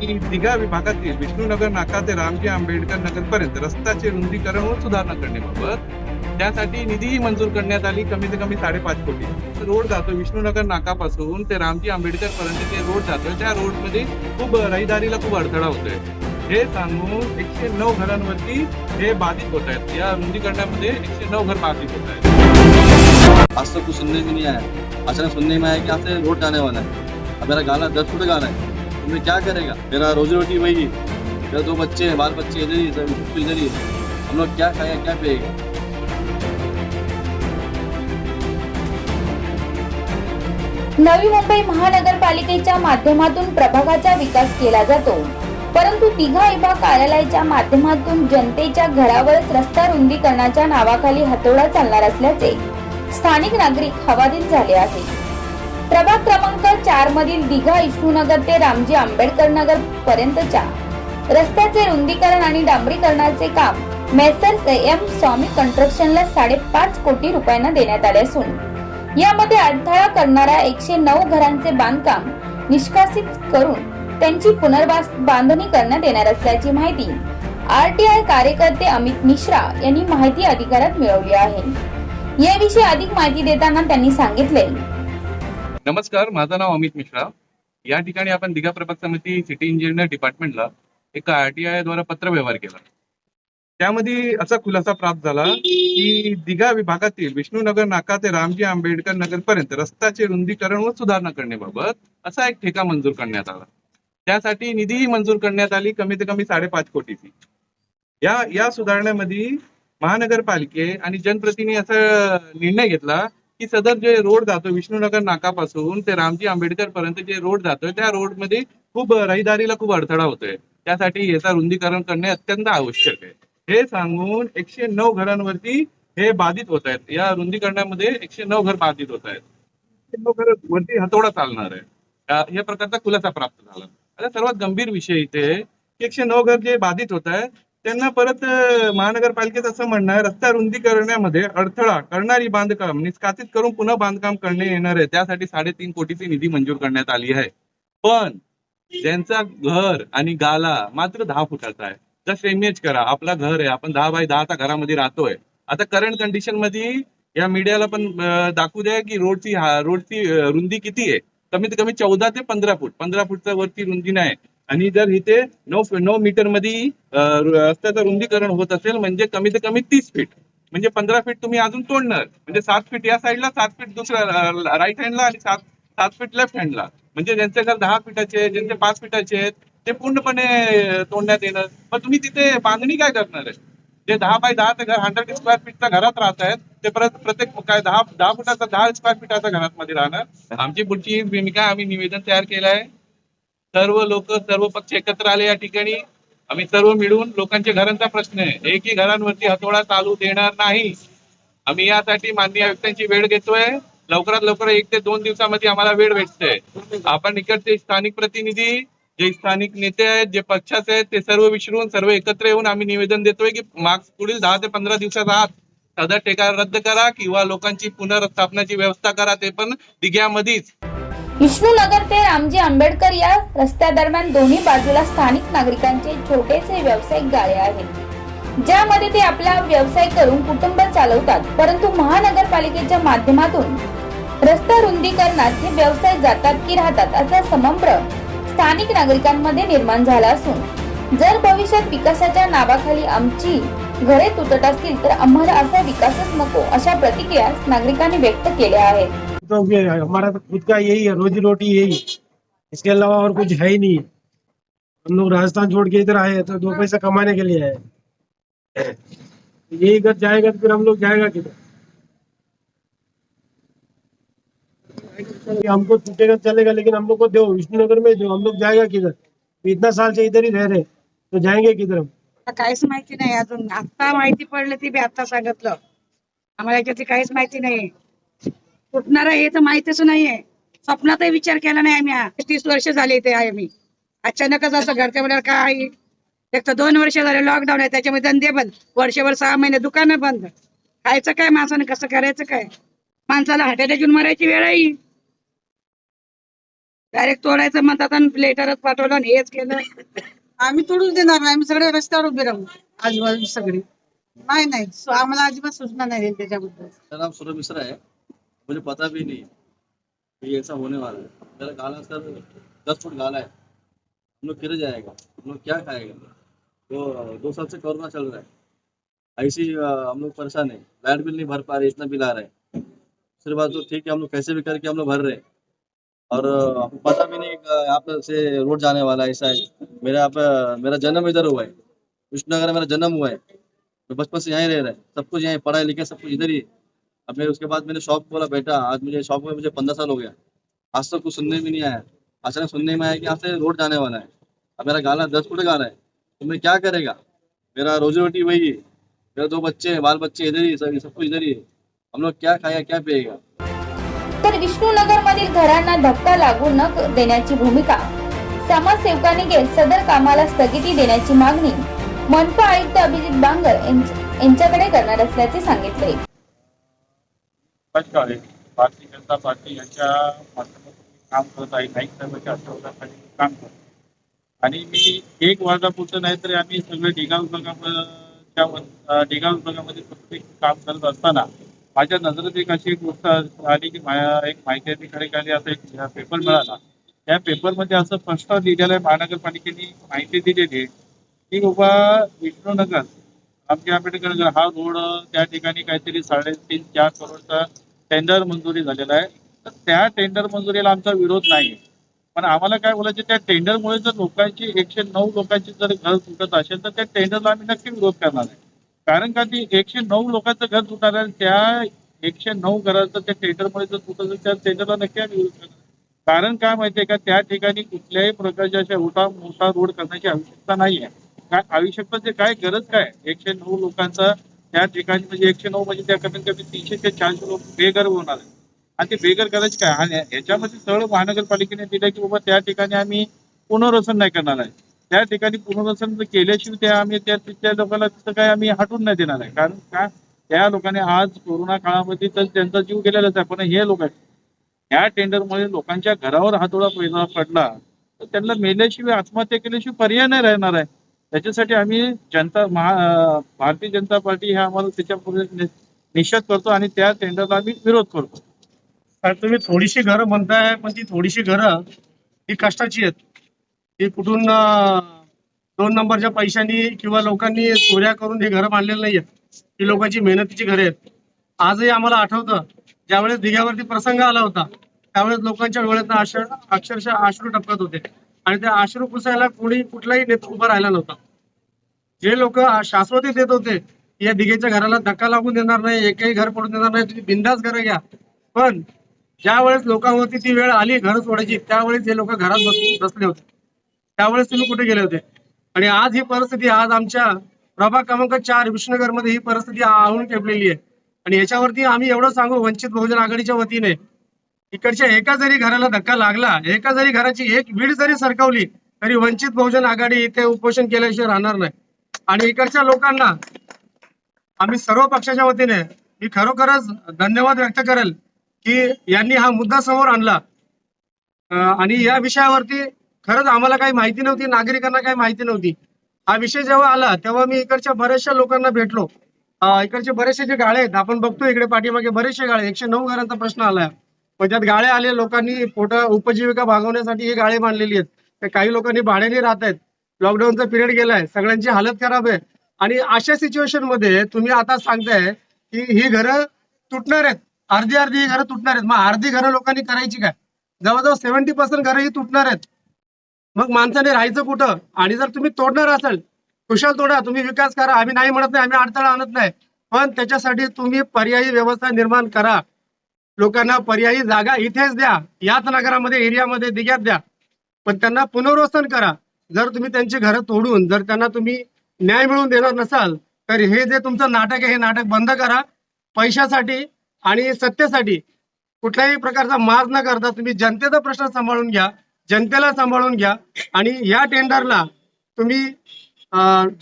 की दिघा विभागातील विष्णुनगर नाका ते रामजी आंबेडकर नगर पर्यंत रस्त्याचे रुंदीकरण व सुधारणा करण्याबाबत त्यासाठी निधीही मंजूर करण्यात आली. कमीत कमी साडेपाच कोटी. रोड जातो विष्णुनगर नाकापासून ते रामजी आंबेडकर पर्यंत ते रोड जातो त्या रोडमध्ये खूप रहदारीला खूप अडथळा होतोय. हे सांगून एकशे नऊ घरांवरती हे बाधित होत आहेत. या रुंदीकरणामध्ये एकशे नऊ घर बाधित होत आहेत. आज तक कुछ सुनने में नहीं आया। अचानक सुनने में आया कि यहाँ रोड जाने वाला है। मेरा गाना दस फुट गाना है। तो मैं क्या करेगा? मेरा रोजी रोटी वही। है मेरे दो बच्चे हैं बाल बच्चे इधर ही सब कुछ इधर ही हम लोग क्या खाएगा क्या पिएगा? नवी मुंबई महानगरपालिकेच्या माध्यमातून प्रभागाचा विकास केला जातो. परंतु तिघा विभाग कार्यालयाच्या माध्यमातून जनतेच्या घरावरच रस्ता रुंदीकरणाच्या नावाखाली हातोडा चालणार असल्याचे स्थानिक नागरिक हवादिल झाले आहेत. प्रभाग क्रमांक चार मधील दिघा विष्णुनगर ते रामजी आंबेडकर नगर पर्यंतच्या रस्त्याचे रुंदीकरण आणि डांबरीकरणाचे काम मेसर्स एम स्वामी कन्स्ट्रक्शनला साडेपाच कोटी रुपयांना देण्यात आले असून यामध्ये अडथळा करणाऱ्या एकशे नऊ घरांचे बांधकाम निष्कासित करून त्यांची पुनर्वास बांधणी करण्यात येणार असल्याची माहिती आरटीआय कार्यकर्ते अमित मिश्रा यांनी माहिती अधिकारात मिळवली आहे. याविषयी अधिक माहिती देताना त्यांनी सांगितले नमस्कार माझं नाव अमित मिश्रा. या ठिकाणी आपण दिघा प्रभाग समिती सिटी इंजिनियर डिपार्टमेंटला एका आरटीआय द्वारा पत्र व्यवहार केला. त्यामध्ये असा खुलासा प्राप्त झाला की दिघा विभागातील विष्णुनगर नाका ते रामजी आंबेडकर नगर पर्यंत रस्त्याचे रुंदीकरण व सुधारणा करण्याबाबत असा एक ठेका मंजूर करण्यात आला. त्यासाठी निधीही मंजूर करण्यात आली कमीत कमी साडेपाच कोटीची. या या सुधारण्यामध्ये महानगरपालिके आणि जनप्रतिनिधी असा निर्णय घेतला की सदर जे रोड जातो विष्णुनगर नाकापासून ते रामजी आंबेडकर पर्यंत जे रोड जातोय त्या रोडमध्ये खूप रहदारीला खूप अडथळा होतोय. त्यासाठी याचा रुंदीकरण करणे अत्यंत आवश्यक आहे. हे सांगून एकशे नऊ घरांवरती हे बाधित होत आहेत. या रुंदीकरणामध्ये एकशे नऊ घर बाधित होत आहेत. एकशे नऊ घर वरती हतोडा चालणार आहे. या- प्रकारचा खुलासा प्राप्त झाला. आता सर्वात गंभीर विषय इथे एकशे नऊ घर जे बाधित होत आहे त्यांना परत अं, महानगरपालिकेचं असं म्हणणं आहे रस्ता रुंदी करण्यामध्ये अडथळा करणारी बांधकाम निष्कासित करून पुन्हा बांधकाम करणे येणार आहे. त्यासाठी साडेतीन कोटीची निधी मंजूर करण्यात आली आहे. पण ज्यांचा घर आणि गाला मात्र दहा फुटाचा आहे. जस्ट इमेज करा आपला घर आहे आपण दहा बाय दहाच्या घरामध्ये राहतोय. आता करंट कंडिशनमध्ये या मीडियाला पण दाखवू द्या की रोडची रोडची रुंदी किती आहे. कमीत कमी चौदा ते पंधरा फूट. पंधरा फूटच्या वरती रुंदी नाही. आणि जर इथे नऊ नऊ मीटरमध्ये रस्त्याचं रुंदीकरण होत असेल म्हणजे कमीत कमी तीस फीट म्हणजे पंधरा फीट तुम्ही अजून तोडणार. म्हणजे सात फीट या साईडला सात फीट दुसऱ्या राईट हँडला आणि सात सात फीट लेफ्ट हँडला म्हणजे ज्यांचे घर दहा फीटाचे ज्यांचे पाच फीटाचे आहेत ते पूर्णपणे तोडण्यात येणार. पण तुम्ही तिथे बांधणी काय करणार आहे? जे दहा बाय दहाचं घर हंड्रेड स्क्वेअर फीटच्या घरात राहत आहेत ते परत प्रत्येक काय दहा दहा फुटाचा दहा स्क्वेअर फीटाच्या घरात मध्ये राहणार. आमची पुढची भूमिका आम्ही निवेदन तयार केलं आहे. सर्व लोक सर्व पक्ष एकत्र आले या ठिकाणी. आम्ही सर्व मिळून लोकांच्या घरांचा प्रश्न आहे. एकही घरांवरती हतोडा चालू देणार नाही. आम्ही यासाठी माननीय आयुक्तांची वेळ घेतोय. लवकरात लवकर एक ते दोन दिवसामध्ये आम्हाला वेळ भेटतोय. आपण इकडचे स्थानिक प्रतिनिधी जे स्थानिक नेते आहेत जे पक्षाचे आहेत ते सर्व विसरून सर्व एकत्र येऊन आम्ही निवेदन देतोय की मार्च पुढील दहा ते पंधरा दिवसात आत सदर टेका रद्द करा किंवा लोकांची पुनर्स्थापनाची व्यवस्था करा ते पण दिघ्यामध्येच विष्णुनगर ते रामजी आंबेडकर या रस्त्यादरम्यान दोन्ही बाजूला स्थानिक नागरिकांचे छोटेसे व्यावसायिक गाळे आहेत. ज्यामध्ये ते आपला व्यवसाय करून कुटुंब चालवतात परंतु महानगरपालिकेच्या माध्यमातून रस्ता रुंदीकरणात हे व्यवसाय जातात की राहतात असा समंभ्र स्थानिक नागरिकांमध्ये निर्माण झाला असून जर भविष्यात विकासाच्या नावाखाली आमची घरे तुटत असतील तर आम्हाला असा विकासच नको अशा प्रतिक्रिया नागरिकांनी व्यक्त केल्या आहेत. तो हमारा तो खुद का यही है, रोजी रोटी यही। इसके अलावा और कुछ है ही नहीं। हम लोग राजस्थान छोड़ के इधर आए हैं तो दो पैसा कमाने के लिए आए यही घर जाएगा तो फिर हम लोग जाएगा किधर? हमको टूटेगा चलेगा, लेकिन हम लोग को दो, विष्णुनगर में जो हम लोग जाएगा किधर? इतना साल से इधर ही रह रहे तो जाएँगे किधर हम? आता काहीच माहिती नाही, अजून आता माहिती पडलं ती आता सांगितलं. आम्हाला याच्यातली काहीच माहिती नाही. फुटणार हे तर माहितीच नाहीये. स्वप्नातही विचार केला नाही आम्ही हा. तीस वर्ष झाले इथे आहे मी. अचानकच असं घरच्या मुलाला काय? एक तर दोन वर्ष झाले लॉकडाऊन आहे त्याच्यामध्ये धंदे बंद. वर्षभर सहा महिने दुकानं बंद. खायचं काय माणसाने कसं करायचं काय? माणसाला हार्ट अटॅक येऊन मरायची वेळ येईल डायरेक्ट तोडायचं म्हणतात आणि लेटरच पाठवलं आणि हेच केलं. आम्ही तोडून देणार नाही आम्ही सगळे रस्त्यावर उभे राहू. आजूबाजू सगळे. नाही नाही. सु- आम्हाला अजिबात सूचना नाही आहे त्याच्याबद्दल. नाम मिश्रा है मुझे पता भी नहीं कि ऐसा होने वाला है। मेरा गाला सर दस फुट गाला है। हम लोग गिर जाएगा। हम लोग क्या खाएगा? तो दो साल से कोरोना चल रहा है। ऐसी हम लोग परेशान है। लाइट बिल नहीं भर पा रहे, इतना बिल आ रहा है। दूसरी बात तो ठीक है, हम लोग कैसे भी करके हम लोग भर रहे हैं। और हमको पता भी नहीं कि यहाँ पे से रोड जाने वाला है ऐसा है मेरा यहाँ पे, मेरा जन्म इधर हुआ है। विष्णुनगर में मेरा जन्म हुआ है। मैं बचपन से यहीं रह रहा है। सब कुछ यहीं पढ़ाई लिखा सब कुछ इधर है। अब मैं उसके बाद मैंने शॉप खोला बैठा आज मुझे शॉप में मुझे पंद्रह साल हो गया। आज तक कुछ सुनने में नहीं आया। अचानक सुनने में आया कि यहाँ से रोड जाने वाला है। अब मेरा गाला दस फुट गाला है। तो मैं क्या करेगा? मेरा रोजी रोटी वही है। मेरे दो बच्चे हैं, बाल बच्चे इधर ही सब सब कुछ इधर ही है। हम लोग क्या खाएगा, क्या पिएगा? तर विष्णुनगर मधील घरांना धक्का लागू न देण्याची भूमिका, समाजसेवकांनी घेत सदर कामाला स्थगिती देण्याची मागणी, मनपा आयुक्त अभिजित बांगर यांच- यांच्याकडे करणार असल्याचे सांगितले. प्रकाश काळे भारतीय जनता पार्टी यांच्या माध्यमातून काम करत आहे. नाईक साहेबांच्या आशीर्वादाखाली काम करतो आणि मी एक वर्गापुरतं नाही तरी आम्ही सगळे ढिगाव विभागाच्या व- ढिगाव विभागामध्ये प्रत्येक काम करत असताना माझ्या नजरेत एक अशी एक गोष्ट आली की माझ्या एक माहिती अधिकारी खाली आता एक पेपर मिळाला. त्या पेपरमध्ये असं स्पष्ट लिहिलेलं आहे महानगरपालिकेने माहिती दिलेली आहे की बाबा विष्णुनगर आमच्या आंबेडकर हा रोड त्या ठिकाणी काहीतरी साडेतीन चार करोडचा टेंडर मंजुरी झालेला आहे. तर त्या टेंडर मंजुरीला आमचा विरोध नाही पण आम्हाला काय बोलायचं त्या टेंडरमुळे जर लोकांची एकशे नऊ लोकांची जर घर तुटत असेल तर त्या टेंडरला आम्ही नक्की विरोध करणार आहे. कारण का ती एकशे नऊ लोकांचं घर तुटणार आहे त्या एकशे नऊ घराचं त्या टेंडरमुळे जर तुटत असेल त्या टेंडरला नक्की आम्ही विरोध करणार कारण काय माहितीये का त्या ठिकाणी कुठल्याही प्रकारच्या अशा मोठा मोठा रोड करण्याची आवश्यकता नाही आहे काय आयुष्यात म्हणजे काय गरज काय? एकशे नऊ लोकांचा त्या ठिकाणी म्हणजे एकशे नऊ म्हणजे त्या कमीत कमी तीनशे ते चारशे लोक बेघर होणार आहे आणि ते बेघर करायचे काय? आणि याच्यामध्ये सरळ महानगरपालिकेने दिलं की बाबा त्या ठिकाणी आम्ही पुनर्वसन नाही करणार आहे. त्या ठिकाणी पुनर्वसन केल्याशिवाय त्या आम्ही त्या तिथल्या लोकांना तिथं काय आम्ही हटून नाही देणार आहे. कारण का? त्या लोकांनी आज कोरोना काळामध्ये तर त्यांचा जीव गेलेलाच आहे. पण हे लोक ह्या टेंडरमुळे लोकांच्या घरावर हातोडा पैसा पडला. तर त्यांना मेल्याशिवाय आत्महत्या केल्याशिवाय पर्याय नाही राहणार आहे. त्याच्यासाठी आम्ही जनता महा भारतीय जनता पार्टी ह्या आम्हाला त्याच्यापुढे निषेध करतो आणि त्या टेंडरला आम्ही विरोध करतो. तुम्ही थोडीशी घरं म्हणताय पण ती थोडीशी घरं ही कष्टाची आहेत. ती कुठून दोन नंबरच्या पैशांनी किंवा लोकांनी चोऱ्या करून ही घरं बांधलेली नाही आहेत ही लोकांची मेहनतीची घरे आहेत. आजही आम्हाला आठवतं ज्यावेळेस दिघ्यावरती प्रसंग आला होता त्यावेळेस लोकांच्या डोळ्यात अक्षर अक्षरशः अश्रू टपकत होते. आणि त्या अश्रू पुसायला कोणी कुठलाही नेता उभा राहिला नव्हता. जे लोक शाश्वती देत होते या दिघेच्या घराला धक्का लागून देणार नाही एकही घर पडून देणार नाही तुम्ही बिंदास घर घ्या. पण ज्या वेळेस लोकांवरती ती वेळ आली घर सोडायची त्यावेळेस हे लोक घरात बसून बसले होते. त्यावेळेस तुम्ही कुठे गेले होते? आणि आज ही परिस्थिती आज आमच्या प्रभाग क्रमांक चार विष्णुनगरमध्ये ही परिस्थिती आणून ठेपलेली आहे. आणि याच्यावरती आम्ही एवढं सांगू वंचित बहुजन आघाडीच्या वतीने इकडच्या एका जरी घराला धक्का लागला एका जरी घराची एक वीड जरी सरकवली तरी वंचित बहुजन आघाडी इथे उपोषण केल्याशिवाय राहणार नाही. आणि इकडच्या लोकांना आम्ही सर्व पक्षाच्या वतीने मी खरोखरच धन्यवाद व्यक्त करेल की यांनी हा मुद्दा समोर आणला. आणि या विषयावरती खरंच आम्हाला काही माहिती नव्हती नागरिकांना काही माहिती नव्हती. हा विषय जेव्हा आला तेव्हा मी इकडच्या बऱ्याचशा लोकांना भेटलो. इकडचे बरेचसे जे गाळे आहेत आपण बघतो इकडे पाठीमागे बरेचसे गाळे एकशे नऊ घरांचा प्रश्न आलाय. मग त्यात गाळे आले लोकांनी पोट उपजीविका भागवण्यासाठी ही गाळे बांधलेली आहेत. काही लोकांनी भाड्याने राहत आहेत. लॉकडाऊनचा पिरियड गेलाय. सगळ्यांची हालत खराब आहे. आणि अशा सिच्युएशनमध्ये तुम्ही आता सांगताय की ही घरं तुटणार आहेत. अर्धी अर्धी ही घरं तुटणार आहेत. मग अर्धी घरं लोकांनी करायची काय? जवळजवळ सेव्हन्टी पर्सेंट घरं ही तुटणार आहेत. मग माणसाने राहायचं कुठं? आणि जर तुम्ही तोडणार असाल कुशल तोडा. तुम्ही विकास करा. आम्ही नाही म्हणत नाही. आम्ही अडथळा आणत नाही. पण त्याच्यासाठी तुम्ही पर्यायी व्यवस्था निर्माण करा. लोकांना पर्यायी जागा इथेच द्या. याच नगरामध्ये एरियामध्ये दिग्यात द्या. पण त्यांना पुनर्वसन करा. जर तुम्ही त्यांची घरं तोडून जर त्यांना तुम्ही न्याय मिळवून देणार नसाल तर हे जे तुमचं नाटक आहे हे नाटक बंद करा. पैशासाठी आणि सत्तेसाठी कुठल्याही प्रकारचा माज न करता तुम्ही जनतेचा प्रश्न सांभाळून घ्या जनतेला सांभाळून घ्या. आणि या टेंडरला तुम्ही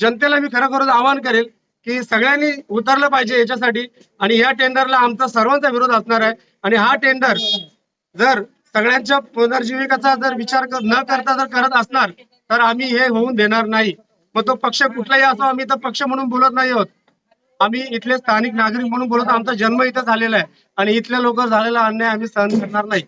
जनतेला मी खरोखरच आवाहन करेल की सगळ्यांनी उतरलं पाहिजे याच्यासाठी. आणि या टेंडरला आमचा सर्वांचा विरोध असणार आहे. आणि हा टेंडर जर सगळ्यांच्या पुनर्जीविकाचा जर विचार कर- न करता जर करत असणार तर आम्ही हे होऊन देणार नाही. मग तो पक्ष कुठलाही असो आम्ही तर पक्ष म्हणून बोलत नाही आहोत. आम्ही इथले स्थानिक नागरिक म्हणून बोलत आमचा जन्म इथं झालेला आहे. आणि इथल्या लोक झालेला अन्याय आम्ही सहन करणार नाही.